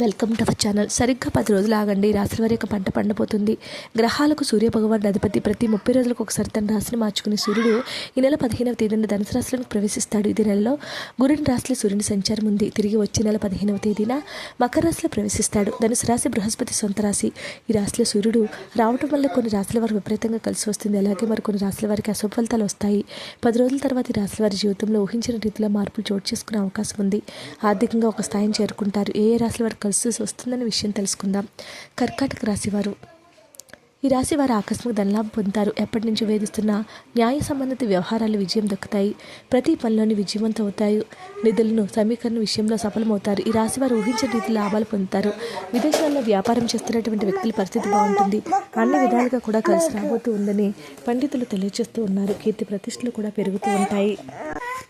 Welcome to our channel. సరిగ్గా పది రోజులు ఆగండి రాశి వారి యొక్క పంట పండబోతుంది. గ్రహాలకు సూర్య భగవాన్ అధిపతి ప్రతి ముప్పై రోజులకు ఒకసారి తన రాశిని మార్చుకునే సూర్యుడు ఈ నెల పదిహేనవ తేదీన ధనుసు రాశిలోకి ప్రవేశిస్తాడు. ఇది నెలలో గురుని రాశిలో సూర్యుని సంచారం ఉంది. తిరిగి వచ్చే నెల పదిహేనవ తేదీన మకర రాశిలో ప్రవేశిస్తాడు. ధనుసు రాశి బృహస్పతి సొంత రాశి. ఈ రాశిలో సూర్యుడు రావటం వల్ల కొన్ని రాశుల వారు విపరీతంగా కలిసి వస్తుంది. అలాగే మరి కొన్ని రాశుల వారికి అశుభ ఫలితాలు వస్తాయి. పది రోజుల తర్వాత ఈ రాశుల వారి జీవితంలో ఊహించిన రీతిలో మార్పులు చోటు చేసుకునే అవకాశం ఉంది. ఆర్థికంగా ఒక స్థాయిని చేరుకుంటారు. ఏ ఏ రాశుల వారికి కలిసి వస్తుందనే విషయం తెలుసుకుందాం. కర్కాటక రాశివారు. ఈ రాశి వారు ఆకస్మిక ధనలాభం పొందుతారు. ఎప్పటి నుంచి వేధిస్తున్న న్యాయ సంబంధిత వ్యవహారాలు విజయం దక్కుతాయి. ప్రతి పనిలోని విజయవంతం అవుతాయి. నిధులను సమీకరణ విషయంలో సఫలమవుతారు. ఈ రాశి వారు ఊహించిన రీతిలో లాభాలు పొందుతారు. విదేశాల్లో వ్యాపారం చేస్తున్నటువంటి వ్యక్తుల పరిస్థితి బాగుంటుంది. అన్ని విధాలుగా కూడా కలిసి రాబోతూ ఉందని పండితులు తెలియజేస్తూ ఉన్నారు. కీర్తి ప్రతిష్టలు కూడా పెరుగుతూ ఉంటాయి.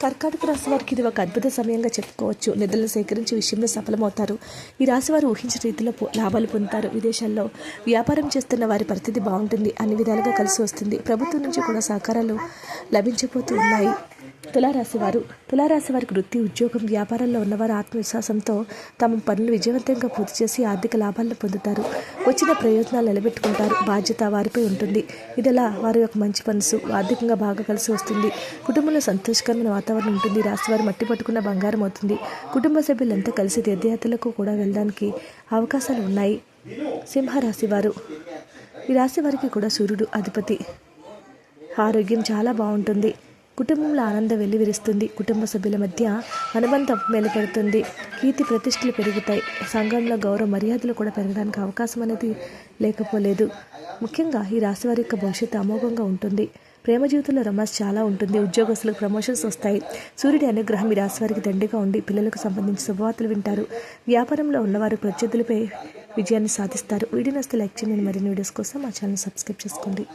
కర్కాటక రాశి వారికి ఇది ఒక అద్భుత సమయంగా చెప్పుకోవచ్చు. నిధులను సేకరించే విషయంలో సఫలమవుతారు. ఈ రాశి వారు ఊహించిన రీతిలో లాభాలు పొందుతారు. విదేశాల్లో వ్యాపారం చేస్తున్న వారి పరిస్థితి బాగుంటుంది. అన్ని విధాలుగా కలిసి వస్తుంది. ప్రభుత్వం నుంచి కూడా సహకారాలు లభించబోతూ ఉన్నాయి. తులారాశివారు తులారాశి వారికి వృత్తి ఉద్యోగం వ్యాపారంలో ఉన్నవారు ఆత్మవిశ్వాసంతో తమ పనులు విజయవంతంగా పూర్తి చేసి ఆర్థిక లాభాలను పొందుతారు. వచ్చిన ప్రయోజనాలు నిలబెట్టుకుంటారు. బాధ్యత వారిపై ఉంటుంది. ఇదిలా వారి యొక్క మంచి మనసు ఆర్థికంగా బాగా కలిసి వస్తుంది. కుటుంబంలో సంతోషకరమైన వాతావరణం ఉంటుంది. రాశి వారు మట్టి పట్టుకున్న బంగారం అవుతుంది. కుటుంబ సభ్యులంతా కలిసి తీర్థయాత్రలకు కూడా వెళ్ళడానికి అవకాశాలు ఉన్నాయి. సింహరాశి వారు. ఈ రాశి వారికి కూడా సూర్యుడు అధిపతి. ఆరోగ్యం చాలా బాగుంటుంది. కుటుంబంలో ఆనందం వెల్లివిరుస్తుంది. కుటుంబ సభ్యుల మధ్య అనుబంధం మెలపెడుతుంది కీర్తి ప్రతిష్టలు పెరుగుతాయి. సంఘంలో గౌరవ మర్యాదలు కూడా పెరగడానికి అవకాశం అనేది లేకపోలేదు. ముఖ్యంగా ఈ రాశి వారి యొక్క భవిష్యత్తు అమోఘంగా ఉంటుంది. ప్రేమ జీవితంలో రొమాన్స్ చాలా ఉంటుంది. ఉద్యోగస్తులకు ప్రమోషన్స్ వస్తాయి. సూర్యుడి అనుగ్రహం ఈ రాశి వారికి దండిగా ఉండి పిల్లలకు సంబంధించి శుభవార్తలు వింటారు. వ్యాపారంలో ఉన్నవారు ప్రత్యర్థులపై విజయాన్ని సాధిస్తారు. వీడియో నస్తే లైక్ చేయండి. మరిన్ని వీడియోస్ కోసం మా ఛానల్ సబ్స్క్రైబ్ చేసుకోండి.